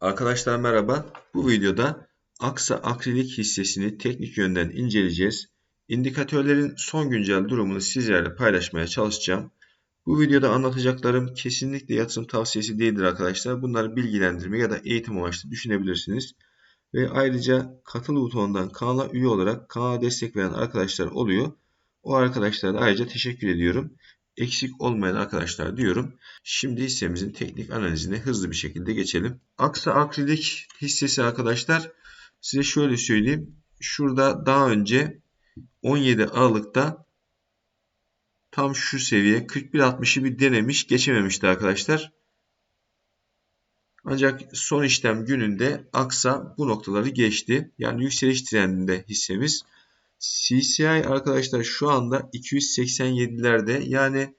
Arkadaşlar merhaba. Bu videoda Aksa Akrilik hissesini teknik yönden inceleyeceğiz. İndikatörlerin son güncel durumunu sizlerle paylaşmaya çalışacağım. Bu videoda anlatacaklarım kesinlikle yatırım tavsiyesi değildir arkadaşlar. Bunları bilgilendirme ya da eğitim amaçlı düşünebilirsiniz. Ve ayrıca katıl butonundan kanala üye olarak kanala destek veren arkadaşlar oluyor. O arkadaşlara da ayrıca teşekkür ediyorum eksik olmayan arkadaşlar diyorum. Şimdi hissemizin teknik analizine hızlı bir şekilde geçelim. Aksa Akrilik hissesi arkadaşlar size şöyle söyleyeyim. Şurada daha önce 17 Aralık'ta tam şu seviye 41.60'ı bir denemiş geçememişti arkadaşlar. Ancak son işlem gününde Aksa bu noktaları geçti. Yani yükseliş trendinde hissemiz. CCI arkadaşlar şu anda 287'lerde yani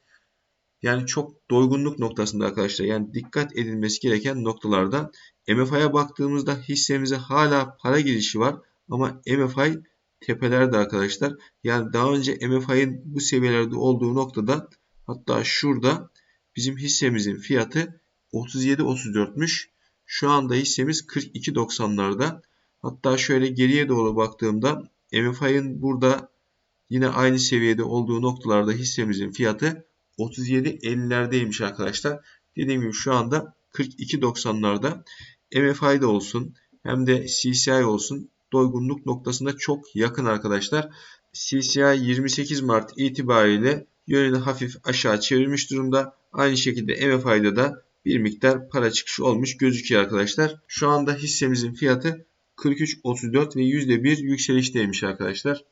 yani çok doygunluk noktasında arkadaşlar. Yani dikkat edilmesi gereken noktalarda MFI'ye baktığımızda hissemize hala para girişi var ama MFI tepelerde arkadaşlar. Yani daha önce MFI'nin bu seviyelerde olduğu noktada hatta şurada bizim hissemizin fiyatı 37.34'müş. Şu anda hissemiz 42.90'larda. Hatta şöyle geriye doğru baktığımda MFI'nin burada yine aynı seviyede olduğu noktalarda hissemizin fiyatı 37.50'lerdeymiş arkadaşlar. Dediğim gibi şu anda 42.90'larda MFI'de olsun hem de CCI olsun doygunluk noktasında çok yakın arkadaşlar. CCI 28 Mart itibariyle yönünü hafif aşağı çevirmiş durumda. Aynı şekilde MFI'de da bir miktar para çıkışı olmuş gözüküyor arkadaşlar. Şu anda hissemizin fiyatı 43.34 ve %1 yükselişteymiş arkadaşlar.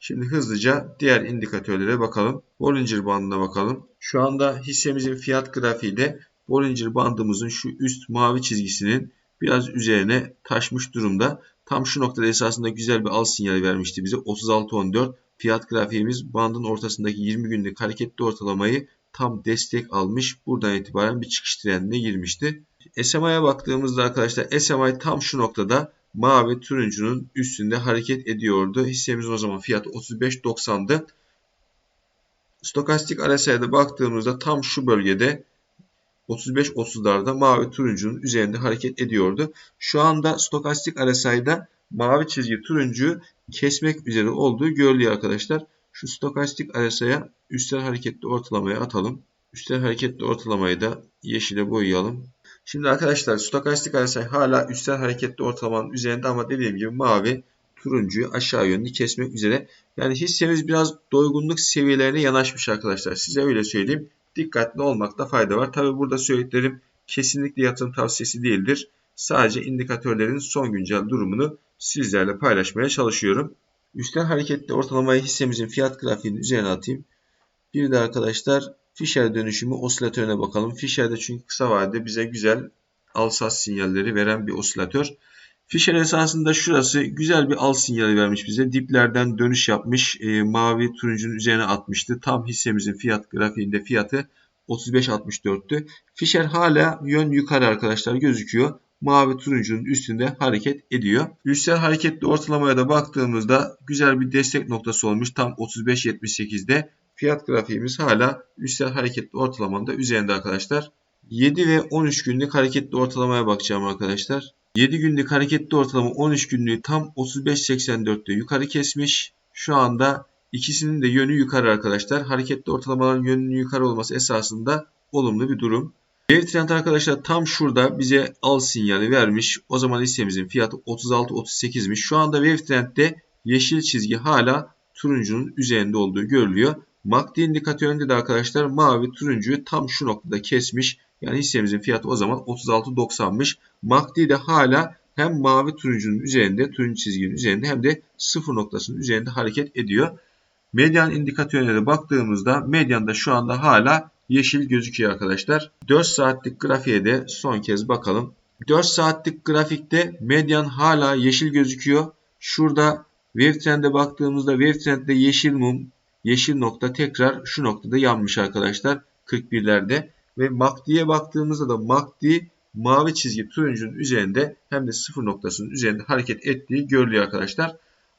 Şimdi hızlıca diğer indikatörlere bakalım. Bollinger bandına bakalım. Şu anda hissemizin fiyat grafiği de Bollinger bandımızın şu üst mavi çizgisinin biraz üzerine taşmış durumda. Tam şu noktada esasında güzel bir al sinyali vermişti bize. 36.14 fiyat grafiğimiz bandın ortasındaki 20 günlük hareketli ortalamayı tam destek almış. Buradan itibaren bir çıkış trendine girmişti. SMI'ye baktığımızda arkadaşlar SMI tam şu noktada mavi turuncunun üstünde hareket ediyordu. Hissemizin o zaman fiyatı 35.90'dı. Stokastik RSI'de baktığımızda tam şu bölgede 35-30'larda mavi turuncunun üzerinde hareket ediyordu. Şu anda stokastik RSI'da mavi çizgi turuncuyu kesmek üzere olduğu görülüyor arkadaşlar. Şu stokastik RSI'ye üstel hareketli ortalamaya atalım. Üstel hareketli ortalamayı da yeşile boyayalım. Şimdi arkadaşlar stokastik RSI hala üstel hareketli ortalamanın üzerinde ama dediğim gibi mavi turuncuyu aşağı yönlü kesmek üzere. Yani hissemiz biraz doygunluk seviyelerine yanaşmış arkadaşlar. Size öyle söyleyeyim. Dikkatli olmakta fayda var. Tabi burada söylediklerim kesinlikle yatırım tavsiyesi değildir. Sadece indikatörlerin son güncel durumunu sizlerle paylaşmaya çalışıyorum. Üstel hareketli ortalamayı hissemizin fiyat grafiğinin üzerine atayım. Bir de arkadaşlar Fisher dönüşümü osilatörüne bakalım. Fisher'de çünkü kısa vadede bize güzel al-sat sinyalleri veren bir osilatör. Fisher esasında şurası güzel bir al sinyali vermiş bize. Diplerden dönüş yapmış. E, mavi turuncunun üzerine atmıştı. Tam hissemizin fiyat grafiğinde fiyatı 35.64'tü. Fisher hala yön yukarı arkadaşlar gözüküyor. Mavi turuncunun üstünde hareket ediyor. Üstel hareketli ortalamaya da baktığımızda güzel bir destek noktası olmuş. Tam 35.78'de fiyat grafiğimiz hala üstel hareketli ortalamanın da üzerinde arkadaşlar. 7 ve 13 günlük hareketli ortalamaya bakacağım arkadaşlar. 7 günlük hareketli ortalama 13 günlüğü tam 35.84'te yukarı kesmiş. Şu anda ikisinin de yönü yukarı arkadaşlar. Hareketli ortalamaların yönünün yukarı olması esasında olumlu bir durum. Wave trend arkadaşlar tam şurada bize al sinyali vermiş. O zaman hissemizin fiyatı 36.38'miş. Şu anda wave trendde yeşil çizgi hala turuncunun üzerinde olduğu görülüyor. MACD indikatöründe de arkadaşlar mavi turuncuyu tam şu noktada kesmiş. Yani hissemizin fiyatı o zaman 36.90'mış. MACD de hala hem mavi turuncunun üzerinde, turuncu çizginin üzerinde hem de sıfır noktasının üzerinde hareket ediyor. Medyan indikatörüne de baktığımızda medyanda şu anda hala yeşil gözüküyor arkadaşlar. 4 saatlik grafiğe de son kez bakalım. 4 saatlik grafikte medyan hala yeşil gözüküyor. Şurada wave trend'e baktığımızda wave trend'de yeşil mum yeşil nokta tekrar şu noktada yanmış arkadaşlar 41'lerde. Ve MACD'ye baktığımızda da MACD mavi çizgi turuncunun üzerinde hem de sıfır noktasının üzerinde hareket ettiği görülüyor arkadaşlar.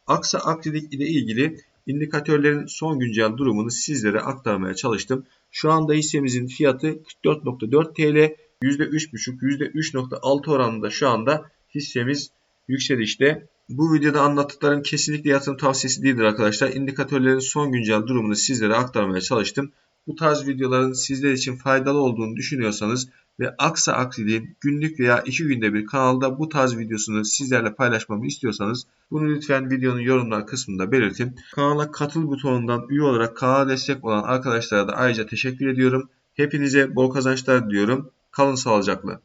Aksa akrilik ile ilgili indikatörlerin son güncel durumunu sizlere aktarmaya çalıştım. Şu anda hissemizin fiyatı 44.4 TL. %3,5, %3,6 oranında şu anda hissemiz yükselişte. Bu videoda anlattıklarım kesinlikle yatırım tavsiyesi değildir arkadaşlar. İndikatörlerin son güncel durumunu sizlere aktarmaya çalıştım. Bu tarz videoların sizler için faydalı olduğunu düşünüyorsanız ve aksa aksi günlük veya iki günde bir kanalda bu tarz videosunu sizlerle paylaşmamı istiyorsanız bunu lütfen videonun yorumlar kısmında belirtin. Kanala katıl butonundan üye olarak kanala destek olan arkadaşlara da ayrıca teşekkür ediyorum. Hepinize bol kazançlar diliyorum. Kalın sağlıcakla.